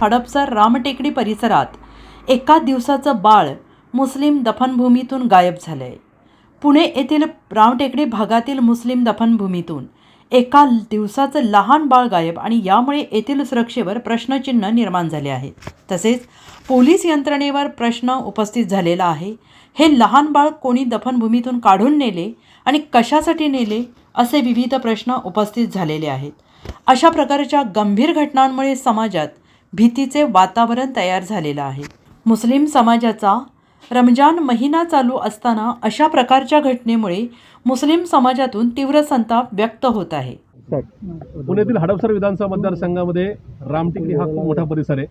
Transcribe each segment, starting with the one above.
हडपसर रामटेकडी परिसरात एका दिवसाचं बाळ मुस्लिम दफनभूमीतून गायब झालंय. पुणे येथील रामटेकडी भागातील मुस्लिम दफनभूमीतून एका दिवसाचं लहान बाळ गायब आणि यामुळे येथील सुरक्षेवर प्रश्नचिन्ह निर्माण झाले आहे तसेच पोलीस यंत्रणेवर प्रश्न उपस्थित झालेला आहे. हे लहान बाळ कोणी दफनभूमीतून काढून नेले आणि कशासाठी नेले असे विविध प्रश्न उपस्थित झालेले आहेत. अशा प्रकारच्या गंभीर घटनांमुळे समाजात भीतीचे वातावरण तयार झालेलं आहे. मुस्लिम समाजाचा रमजान महिना चालू असताना अशा प्रकारच्या घटनेमुळे मुस्लिम समाजातून तीव्र संताप व्यक्त होत आहे. पुण्यातील हडपसर विधानसभा मतदारसंघामध्ये रामटेकडी हा खूप मोठा परिसर आहे.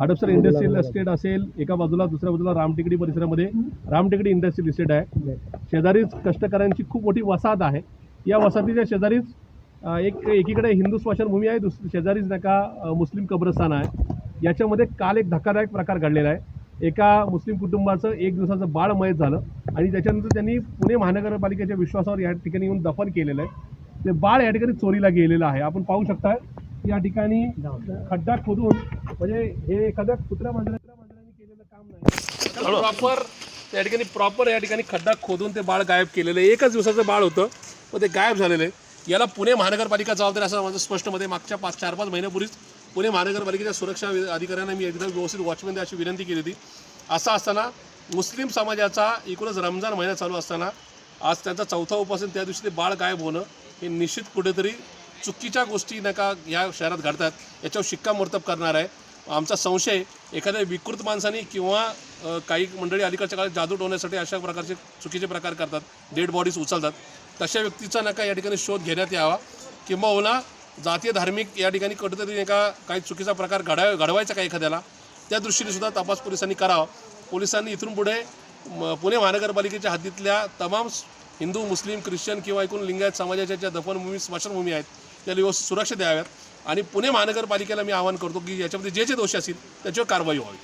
हडपसर इंडस्ट्रियल इस्टेट असेल एका बाजूला दुसऱ्या बाजूला रामटेकडी परिसरामध्ये रामटेकडी इंडस्ट्रियल इस्टेट आहे. शेजारीच कष्टकऱ्यांची खूप मोठी वसाहत आहे. या वसाहतीच्या शेजारीच एक एकीकडे हिंदू स्मशानभूमी आहे दुसरी शेजारीच नाही का अ, मुस्लिम कब्रस्तान आहे. याच्यामध्ये काल एक धक्कादायक प्रकार घडलेला आहे. एका मुस्लिम कुटुंबाचं एक दिवसाचं बाळ मयत झालं आणि त्याच्यानंतर त्यांनी पुणे महानगरपालिकेच्या विश्वासावर या ठिकाणी येऊन दफन केलेलं आहे. ते बाळ या ठिकाणी चोरीला गेलेलं आहे. आपण पाहू शकता या ठिकाणी खड्डा खोदून म्हणजे हे एखाद्या कुत्र्या मांजराच्या मांजरांनी केलेलं काम नाही. प्रॉपर त्या ठिकाणी प्रॉपर या ठिकाणी खड्डा खोदून ते बाळ गायब केलेलं आहे. एकच दिवसाचं बाळ होतं पण ते गायब झालेलं आहे. याला पुणे महानगरपालिका जबाबदार असं माझं स्पष्टमध्ये मागच्या पाच चार पाच महिन्यापूर्वीच पुणे महानगरपालिकेच्या सुरक्षा अधिकाऱ्यांना मी एकदा व्यवस्थित वॉचमन द्या अशी विनंती केली होती. असं असताना मुस्लिम समाजाचा एकूणच रमजान महिना चालू असताना आज त्यांचा चौथा उपासन त्या दिवशी ते बाळ गायब होणं हे निश्चित कुठेतरी चुकीच्या गोष्टी नका या शहरात घडतात. याच्यावर शिक्कामोर्तब करणार आहे. आमचा संशय एखाद्या विकृत माणसाने किंवा काही मंडळी अलीकडच्या काळात जादू टोवण्यासाठी अशा प्रकारचे चुकीचे प्रकार करतात. डेड बॉडीज उचलतात. तशा व्यक्तीचा नका या ठिकाणी शोध घेण्यात यावा. किंबहुना जातीय धार्मिक या ठिकाणी कुठेतरी एका काही चुकीचा प्रकार घडाय घडवायचा का एखाद्याला? त्या दृष्टीने सुद्धा तपास पोलिसांनी करावा. पोलिसांनी इथून पुढे म, पुणे महानगरपालिकेच्या हद्दीतल्या तमाम हिंदू मुस्लिम ख्रिश्चन किंवा एकूण लिंगायत समाजाच्या ज्या दफनभूमी स्मशानभूमी आहेत त्याला व्यवस्थित सुरक्षा द्याव्यात. आणि पुणे महानगरपालिकेला मी आवाहन करतो की याच्यामध्ये जे जे दोषी असतील त्याच्यावर कारवाई व्हावी.